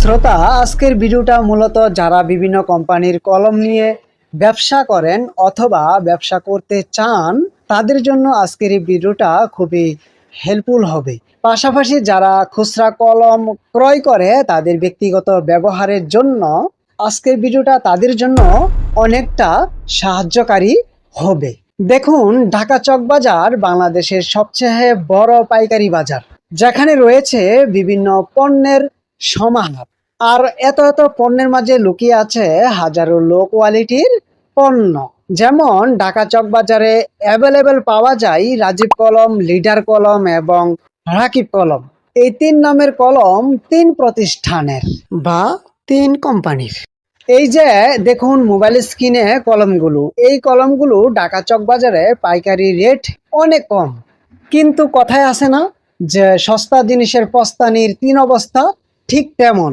শ্রোতা, আজকের ভিডিওটা মূলত যারা বিভিন্ন কোম্পানির কলম নিয়ে ব্যবসা করেন অথবা ব্যবসা করতে চান, তাদের জন্য আজকের এই ভিডিওটা খুবই হেল্পফুল হবে। পাশাপাশি যারা খুচরা কলম ক্রয় করে, তাদের ব্যক্তিগত ব্যবহারের জন্য আজকের ভিডিওটা তাদের জন্য অনেকটা সাহায্যকারী হবে। দেখুন, ঢাকা চক বাজার বাংলাদেশের সবচেয়ে বড় পাইকারি বাজার, যেখানে রয়েছে বিভিন্ন পণ্যের সমাহার আর এত এত পণ্যের মাঝে লুকিয়ে আছে হাজারো লো কোয়ালিটির পণ্য। যেমন ঢাকা চক বাজারে অ্যাভেলেবেল পাওয়া যায় রাজীব কলম লিডার কলম এবং রাকিব কলম। এই তিন নামের কলম তিন প্রতিষ্ঠানের বা তিন কোম্পানির। এই যে দেখুন মোবাইল স্ক্রিনে কলমগুলো। এই কলমগুলো ঢাকা চক বাজারে পাইকারি রেট অনেক কম। কিন্তু কথায় আছে না যে সস্তা জিনিসের পস্তানির তিন অবস্থা ঠিক তেমন।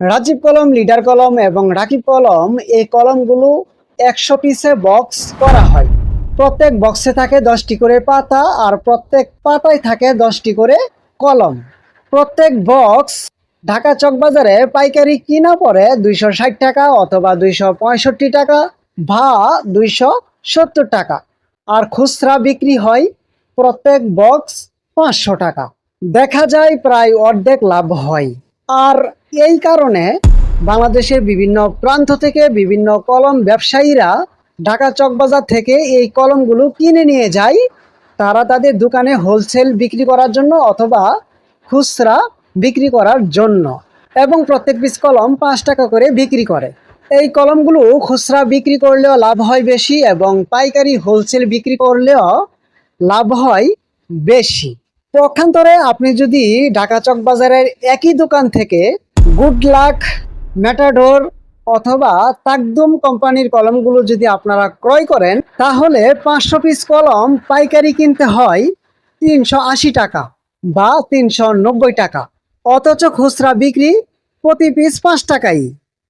রাজীব কলম, লিডার কলম এবং রাকিব কলম এই কলমগুলো একশো পিসে বক্স করা হয়। প্রত্যেক বক্সে থাকে দশটি করে পাতা আর প্রত্যেক পাতায় থাকে দশটি করে কলম। প্রত্যেক বক্স ঢাকা চকবাজারে পাইকারি কিনা পড়ে দুইশো ষাট টাকা অথবা দুইশো পঁয়ষট্টি টাকা বা দুইশো সত্তর টাকা। আর খুচরা বিক্রি হয় প্রত্যেক বক্স পাঁচশো টাকা। দেখা যায় প্রায় অর্ধেক লাভ হয়। আর এই কারণে বাংলাদেশের বিভিন্ন প্রান্ত থেকে বিভিন্ন কলম ব্যবসায়ীরা ঢাকা চকবাজার থেকে এই কলমগুলো কিনে নিয়ে যায়। তারা তাদের দোকানে হোলসেল বিক্রি করার জন্য অথবা খুচরা বিক্রি করার জন্য এবং প্রত্যেক পিস কলম পাঁচ টাকা করে বিক্রি করে। এই কলমগুলো খুচরা বিক্রি করলেও লাভ হয় বেশি এবং পাইকারি হোলসেল বিক্রি করলেও লাভ হয় বেশি। পক্ষান্তরে আপনি যদি ঢাকা চক বাজারের একই দোকান থেকে গুড লাক ম্যাটাডোর অথবা তাকদুম কোম্পানির কলমগুলো যদি আপনারা ক্রয় করেন, তাহলে পাঁচশো পিস কলম পাইকারি কিনতে হয় তিনশো আশি টাকা বা তিনশো নব্বই টাকা। অথচ খুচরা বিক্রি প্রতি পিস পাঁচ টাকাই।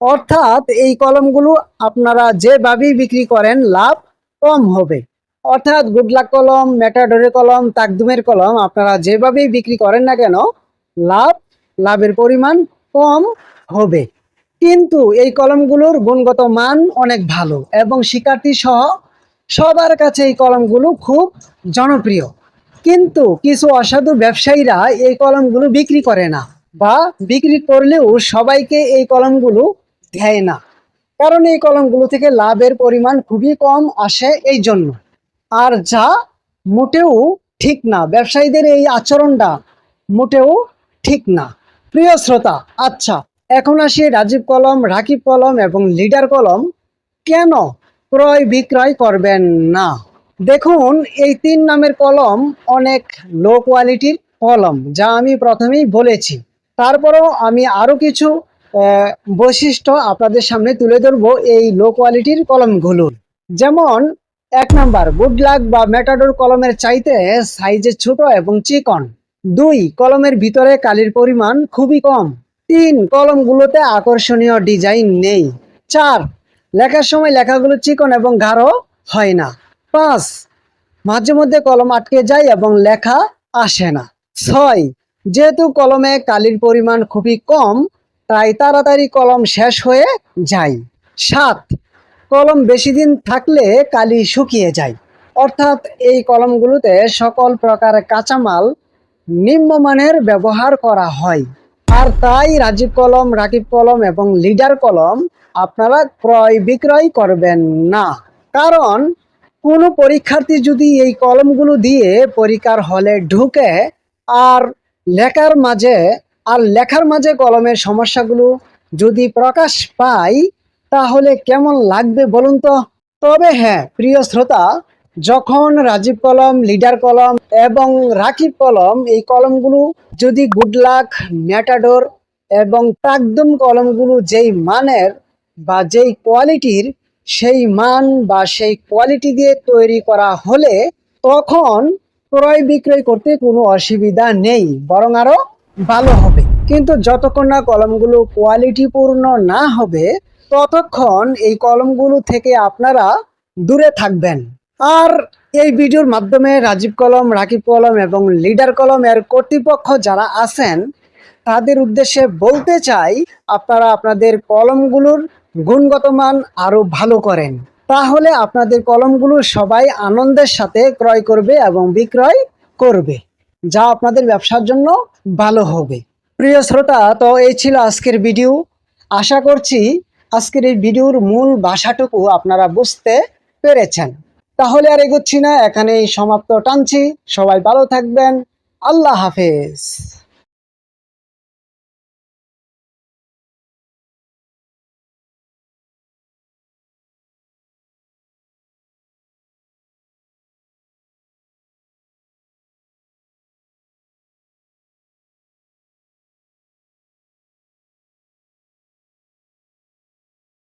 অর্থাৎ এই কলমগুলো আপনারা যেভাবেই বিক্রি করেন, লাভ কম হবে। অর্থাৎ গুডলাক কলম, ম্যাটাডোরের কলম, তাকদুমের কলম আপনারা যেভাবেই বিক্রি করেন না কেন, লাভ, লাভের পরিমাণ কম হবে। কিন্তু এই কলমগুলোর গুণগত মান অনেক ভালো এবং শিক্ষার্থী সহ সবার কাছে এই কলমগুলো খুব জনপ্রিয়। কিন্তু কিছু অসাধু ব্যবসায়ীরা এই কলমগুলো বিক্রি করে না বা বিক্রি করলেও সবাইকে এই কলমগুলো দেয় না। কারণ এই কলমগুলো থেকে লাভের পরিমাণ খুবই কম আসে এই জন্য। আর যা মোটেও ঠিক না। ব্যবসায়ীদের এই আচরণটা মোটেও ঠিক না। প্রিয় শ্রোতা আচ্ছা এখন আসি রাজীব কলম, রাকিব কলম এবং লিডার কলম কেন ক্রয় বিক্রয় করবেন না? দেখুন, এই তিন নামের কলম অনেক লো কোয়ালিটির কলম, যা আমি প্রথমেই বলেছি। তারপরেও আমি আরও কিছু বৈশিষ্ট্য আপনাদের সামনে তুলে ধরবো এই লো কোয়ালিটির কলমগুলোর। যেমন এক নাম্বার গুডলাক বা মেটাডোর কলমের চাইতে সাইজে ছোট এবং চিকন। দুই, কলমের ভিতরে কালির পরিমাণ খুবই কম। তিন, কলমগুলোতে আকর্ষণীয় ডিজাইন নেই। চার, লেখার সময় লেখাগুলো চিকন এবং গাঢ় হয় না। পাঁচ, মাঝে মধ্যে কলম আটকে যায় এবং লেখা আসে না। ছয়, যেহেতু কলমে কালির পরিমাণ খুবই কম, তাই তাড়াতাড়ি কলম শেষ হয়ে যায়। সাত কলম বেশি দিন থাকলে কালি শুকিয়ে যায়। অর্থাৎ এই কলমগুলোতে সকল প্রকার কাঁচামাল নিম্নমানের ব্যবহার করা হয়। আর তাই রাজীব কলম, রাকিব কলম এবং লিডার কলম আপনারা ক্রয় বিক্রয় করবেন না। কারণ কোনো পরীক্ষার্থী যদি এই কলমগুলো দিয়ে পরীক্ষার হলে ঢুকে আর লেখার মাঝে, আর লেখার মাঝে কলমের সমস্যাগুলো যদি প্রকাশ পায় তাহলে কেমন লাগবে বলুন তো? তবে হ্যাঁ প্রিয় শ্রোতা, যখন রাজীব কলম, লিডার কলম এবং রাকিব কলম, এই কলমগুলো যদি গুডলাক ম্যাটাডোর এবং তাকদম কলমগুলো যেই মানের বা যেই কোয়ালিটির সেই মান বা সেই কোয়ালিটি দিয়ে তৈরি করা হলে তখন ক্রয় বিক্রয় করতে কোনো অসুবিধা নেই, বরং আরও ভালো হবে। কিন্তু যতক্ষণ না কলমগুলো কোয়ালিটিপূর্ণ না হবে ততক্ষণ এই কলমগুলো থেকে আপনারা দূরে থাকবেন। আর এই ভিডিওর মাধ্যমে রাজীব কলম, রাকিব কলম এবং লিডার কলম এর কর্তৃপক্ষ যারা আছেন, তাদের উদ্দেশ্যে বলতে চাই, আপনারা আপনাদের কলমগুলোর গুণগত মান আরও ভালো করেন। তাহলে আপনাদের কলমগুলো সবাই আনন্দের সাথে ক্রয় করবে এবং বিক্রয় করবে, যা আপনাদের ব্যবসার জন্য ভালো হবে। প্রিয় শ্রোতা, তো এই ছিল আজকের ভিডিও। আশা করছি আজকের এই ভিডিওর মূল ভাষাটুকু আপনারা বুঝতে পেরেছেন। তাহলে আর এগোচ্ছি না, এখানেই সমাপ্ত টানছি। সবাই ভালো থাকবেন। আল্লাহ হাফেজ।